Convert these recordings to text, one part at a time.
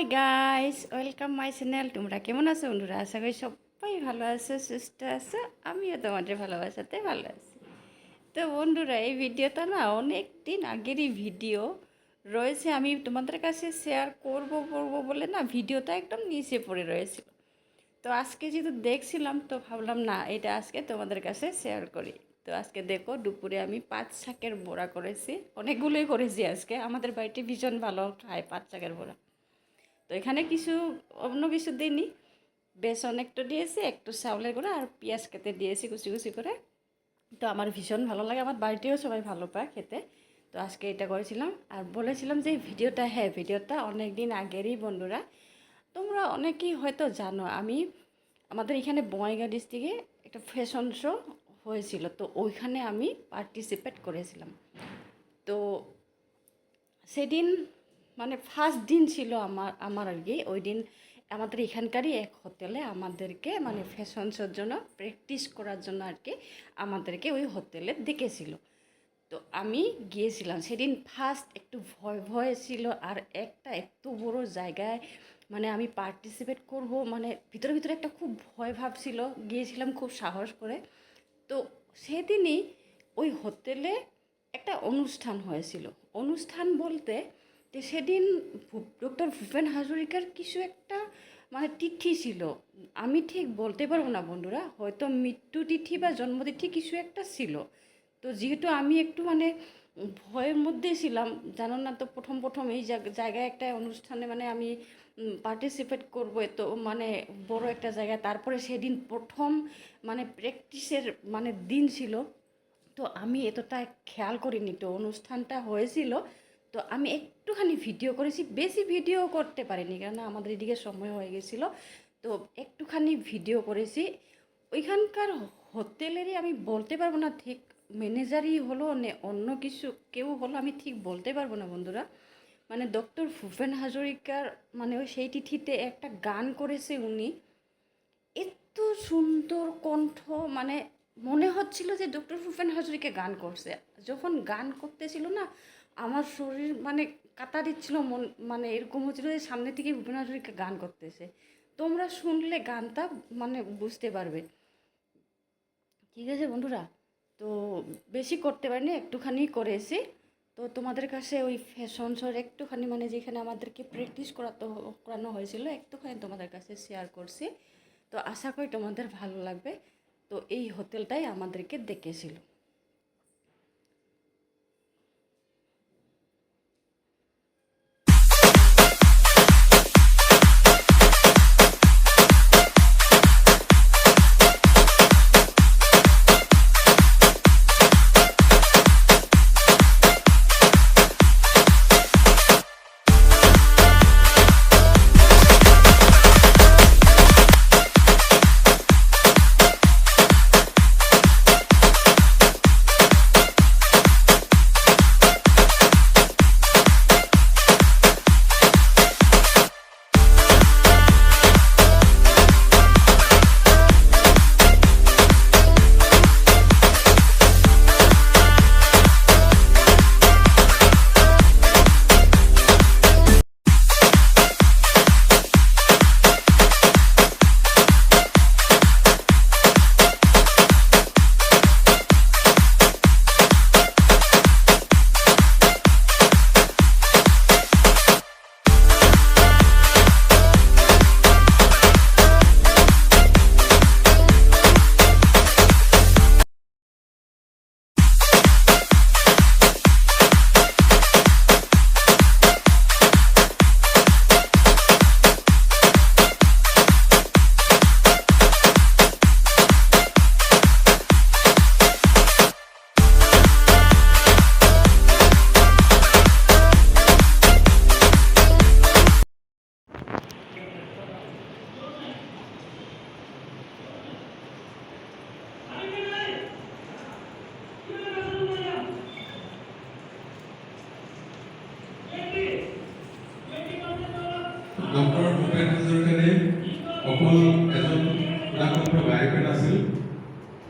Hi guys welcome my channel তোমরা কেমন আছো বন্ধুরা? আশা করি সবাই ভালো আছো, সুস্থ আছো। আমিও তোমাদের ভালোবাসাতে ভালো আছি। তো বন্ধুরা, এই ভিডিওটা না অনেক দিন আগেরই ভিডিও রয়েছে। আমি তোমাদের কাছে শেয়ার করব করব বলে না ভিডিওটা একদম নিচে পড়ে রয়েছিল। তো আজকে যেহেতু দেখছিলাম, তো ভাবলাম না, এটা আজকে তোমাদের কাছে শেয়ার করি। তো আজকে দেখো, দুপুরে আমি পাঁচ শাকের বড়া করেছি। অনেকগুলোই করেছি আজকে। আমাদের বাড়িতে ভীষণ ভালো খায় পাঁচ শাকের বড়া। তো এখানে কিছু অন্য কিছু দিইনি। বেসন একটু দিয়েছি, একটু চাউলের গুঁড়া আর পেঁয়াজ কেটে দিয়েছি কুচি কুচি করে। তো আমার ভীষণ ভালো লাগে, আমার বাড়িতেও সবাই ভালো পায় খেতে। তো আজকে এটা করেছিলাম আর বলেছিলাম যে ভিডিওটা হ্যাঁ ভিডিওটা অনেক দিন আগেরই বন্ধুরা। তোমরা অনেকেই হয়তো জানো, আমি আমাদের এখানে বঙ্গাইগাঁ ডিস্ট্রিক্টে একটা ফ্যাশন শো হয়েছিল, তো ওইখানে আমি পার্টিসিপেট করেছিলাম। তো সেদিন মানে ফার্স্ট দিন ছিল আমার আমার আর কি। ওই দিন আমাদের এখানকারই এক হোটেলে আমাদেরকে মানে ফ্যাশন শোর জন্য প্র্যাকটিস করার জন্য আর কি আমাদেরকে ওই হোটেলে ডেকেছিল। তো আমি গিয়েছিলাম। সেদিন ফার্স্ট একটু ভয় ভয় ছিল আর একটা এত বড় জায়গায় মানে আমি পার্টিসিপেট করব মানে ভিতরে ভিতরে একটা খুব ভয় ভাব ছিল। গিয়েছিলাম খুব সাহস করে। তো সেদিনই ওই হোটেলে একটা অনুষ্ঠান হয়েছিল। অনুষ্ঠান বলতে যে সেদিন ডক্টর ভূপেন হাজরিকার কিছু একটা মানে তিথি ছিল। আমি ঠিক বলতে পারব না বন্ধুরা, হয়তো মৃত্যু তিথি বা জন্মতিথি কিছু একটা ছিল। তো যেহেতু আমি একটু মানে ভয়ের মধ্যে ছিলাম, জানো না তো প্রথম প্রথম এই জায়গায় একটা অনুষ্ঠানে মানে আমি পার্টিসিপেট করব তো মানে বড় একটা জায়গায়। তারপরে সেদিন প্রথম মানে প্র্যাকটিসের মানে দিন ছিল। তো আমি এতটা খেয়াল করিনি, তো অনুষ্ঠানটা হয়েছিল। তো আমি একটুখানি ভিডিও করেছি, বেশি ভিডিও করতে পারিনি কেননা আমাদের এদিকে সময় হয়ে গেছিল। তো একটুখানি ভিডিও করেছি। ওইখানকার হোটেলেরই আমি বলতে পারব না ঠিক ম্যানেজারই হলো নে অন্য কিছু কেউ হলো, আমি ঠিক বলতে পারব না বন্ধুরা। মানে ডক্টর ভূপেন হাজরিকার মানে ওই সেই তিথিতে একটা গান করেছে উনি। এত সুন্দর কণ্ঠ মানে মনে হচ্ছিল যে ডক্টর ভূপেন হাজরিকা গান করছে। যখন গান করতেছিল না আমার শরীর মানে কাটা দিচ্ছিল মন মানে এরকম হচ্ছিল যে সামনে থেকে ভূপেন হাজরিকা গান করতেছে। তোমরা শুনলে গানটা মানে বুঝতে পারবে। ঠিক আছে বন্ধুরা, তো বেশি করতে পারিনি, একটুখানি করেছি। তো তোমাদের কাছে ওই ফ্যাশন শোর একটুখানি মানে যেখানে আমাদেরকে প্র্যাকটিস করাতো, করানো হয়েছিল, একটুখানি তোমাদের কাছে শেয়ার করছি। তো আশা করি তোমাদের ভালো লাগবে। তো এই হোটেলটাই আমাদেরকে ডেকেছিল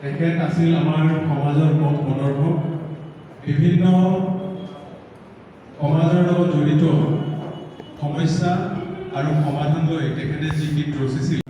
তেখেত আছিল আমাৰ সমাজৰ পথ প্ৰদৰ্শক। বিভিন্ন সমাজৰ লগত জড়িত সমস্যা আৰু লৈ তেখেতে যি গীত ৰচিছিল।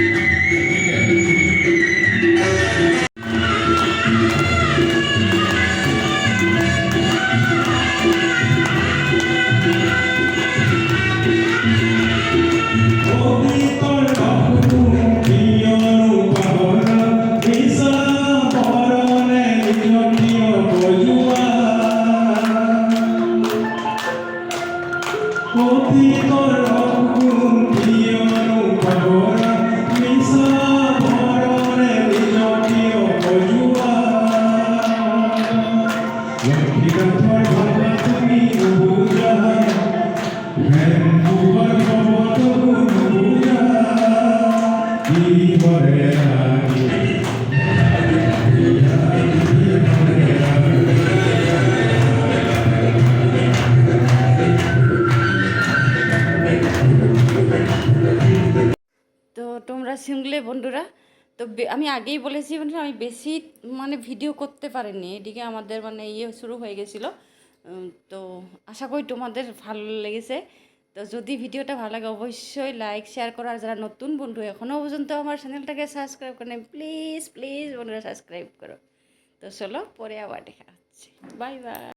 Yeah. তোমরা শুনলে বন্ধুরা, তো আমি আগেই বলেছি বন্ধুরা, আমি বেশি মানে ভিডিও করতে পারিনি, এদিকে আমাদের মানে ইয়ে শুরু হয়ে গেছিল। তো আশা করি তোমাদের ভালো লেগেছে। তো যদি ভিডিওটা ভালো লাগে, অবশ্যই লাইক শেয়ার করো। আর যারা নতুন বন্ধু এখনও পর্যন্ত আমার চ্যানেলটাকে সাবস্ক্রাইব করে প্লিজ প্লিজ বন্ধুরা সাবস্ক্রাইব করো। তো চলো, পরে আবার দেখা হচ্ছে। Bye bye